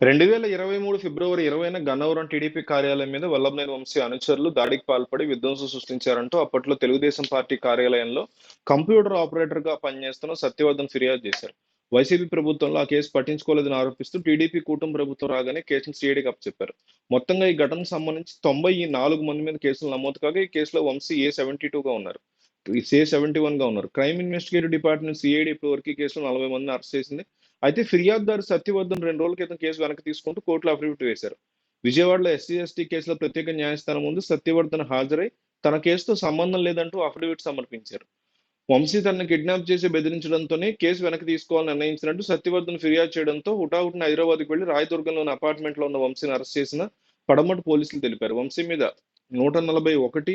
రెండు వేల ఇరవై మూడు ఫిబ్రవరి ఇరవైన గన్నవరం టీడీపీ కార్యాలయం మీద వల్లభనేని వంశీ అనుచరులు దాడికి పాల్పడి విధ్వంసం సృష్టించారంటూ అప్పట్లో తెలుగుదేశం పార్టీ కార్యాలయంలో కంప్యూటర్ ఆపరేటర్గా పనిచేస్తున్న సత్యవర్ధన్ ఫిర్యాదు చేశారు. వైసీపీ ప్రభుత్వంలో ఆ కేసు పట్టించుకోలేదని ఆరోపిస్తూ టీడీపీ కూటమి ప్రభుత్వం రాగానే కేసును సిఐడికి అప్పచెప్పారు. మొత్తంగా ఈ ఘటనకు సంబంధించి తొంభై నాలుగు మంది మీద కేసులు నమోదు కాగా ఈ కేసులో వంశీ ఏ సెవెంటీ టూగా ఉన్నారు. ఏ సెవెంటీ వన్గా ఉన్నారు. క్రైమ్ ఇన్వెస్టిగేటివ్ డిపార్ట్మెంట్ సిఐడి ఇప్పటివరకు కేసులో నలభై మందిని అరెస్ట్ చేసింది. అయితే ఫిర్యాదుదారు సత్యవర్ధన్ రెండు రోజుల క్రితం కేసు వెనక్కి తీసుకుంటూ కోర్టులో అఫిడవిట్ వేశారు. విజయవాడలో ఎస్సీ ఎస్టీ కేసులో ప్రత్యేక న్యాయస్థానం ముందు సత్యవర్ధన్ హాజరై తన కేసుతో సంబంధం లేదంటూ అఫిడవిట్ సమర్పించారు. వంశీ తనను కిడ్నాప్ చేసి బెదిరించడంతోనే కేసు వెనక్కి తీసుకోవాలని నిర్ణయించినట్టు సత్యవర్ధన్ ఫిర్యాదు చేయడంతో హుటాహుటిన హైదరాబాద్కి వెళ్ళి రాయదుర్గంలోని అపార్ట్మెంట్లో ఉన్న వంశీని అరెస్ట్ చేసిన పడమటి పోలీసులు తెలిపారు. వంశీ మీద నూట నలభై ఒకటి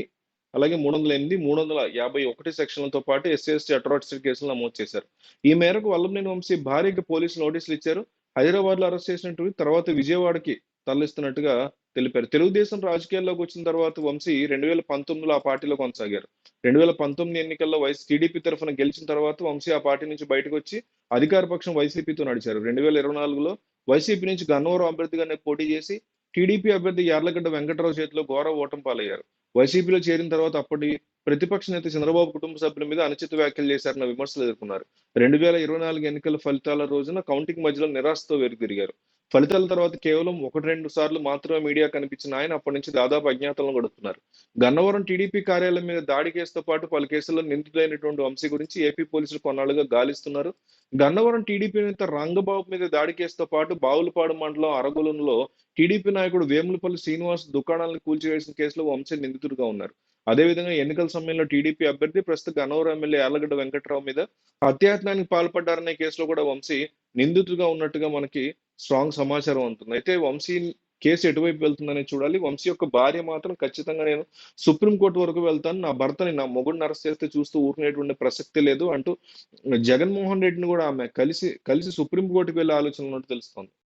అలాగే మూడు వందల ఎనిమిది మూడు వందల యాభై ఒకటి సెక్షన్లతో పాటు ఎస్సీఎస్టీ అట్రాసిటీ కేసులు నమోదు చేశారు. ఈ మేరకు వల్లభనేని వంశీ భార్యకి పోలీసులు నోటీసులు ఇచ్చారు. హైదరాబాద్లో అరెస్ట్ చేసినట్టు తర్వాత విజయవాడకి తరలిస్తున్నట్టుగా తెలిపారు. తెలుగుదేశం రాజకీయాల్లోకి వచ్చిన తర్వాత వంశీ రెండు వేల పంతొమ్మిదిలో ఆ పార్టీలో కొనసాగారు. రెండు వేల పంతొమ్మిది ఎన్నికల్లో వైస్ టీడీపీ తరఫున గెలిచిన తర్వాత వంశీ ఆ పార్టీ నుంచి బయటకు వచ్చి అధికార పక్షం వైసీపీతో నడిచారు. రెండు వేల ఇరవై నాలుగులో వైసీపీ నుంచి గన్నవరం అభ్యర్థిగానే పోటీ చేసి టీడీపీ అభ్యర్థి యార్లగడ్డ వెంకటరావు చేతిలో ఘోర ఓటం పాలయ్యారు. వైసీపీలో చేరిన తర్వాత అప్పటి ప్రతిపక్ష నేత చంద్రబాబు కుటుంబ సభ్యుల మీద అనుచిత వ్యాఖ్యలు చేశారన్న విమర్శలు ఎదుర్కొన్నారు. రెండు వేల ఇరవై నాలుగు ఎన్నికల ఫలితాల రోజున కౌంటింగ్ మధ్యలో నిరాశతో వెనుదిరిగారు ఫలితాల తర్వాత కేవలం ఒకటి రెండు సార్లు మాత్రమే మీడియా కనిపించిన ఆయన అప్పటి నుంచి దాదాపు అజ్ఞాతంలో గడుపుతున్నారు. గన్నవరం టీడీపీ కార్యాలయం మీద దాడి కేసుతో పాటు పలు కేసుల్లో నిందితులైనటువంటి వంశీ గురించి ఏపీ పోలీసులు కొన్నాళ్ళుగా గాలిస్తున్నారు. గన్నవరం టీడీపీ నేత రంగబాబు మీద దాడి కేసుతో పాటు బావులపాడు మండలం అరగులంలో టీడీపీ నాయకుడు వేములపల్లి శ్రీనివాస్ దుకాణాలను కూల్చివేసిన కేసులో వంశీ నిందితుడిగా ఉన్నారు. అదేవిధంగా ఎన్నికల సమయంలో టీడీపీ అభ్యర్థి ప్రస్తుత గన్నవరం ఎమ్మెల్యే యాలగడ్డ వెంకట్రావు మీద హత్యాయత్నానికి పాల్పడ్డారనే కేసులో కూడా వంశీ నిందితుడిగా ఉన్నట్టుగా మనకి స్ట్రాంగ్ సమాచారం ఉంటుంది అయితే వంశీ కేసు ఎటువైపు వెళ్తుందని చూడాలి. వంశీ యొక్క భార్య మాత్రం ఖచ్చితంగా నేను సుప్రీంకోర్టు వరకు వెళ్తాను. నా భర్తని నా మొగుడిని అరెస్ట్ చేస్తే చూస్తూ ఊరుకునేటువంటి ప్రసక్తి లేదు అంటూ జగన్మోహన్ రెడ్డిని కూడా ఆమె కలిసి కలిసి సుప్రీంకోర్టుకు వెళ్ళే ఆలోచన ఉన్నట్టు తెలుస్తోంది.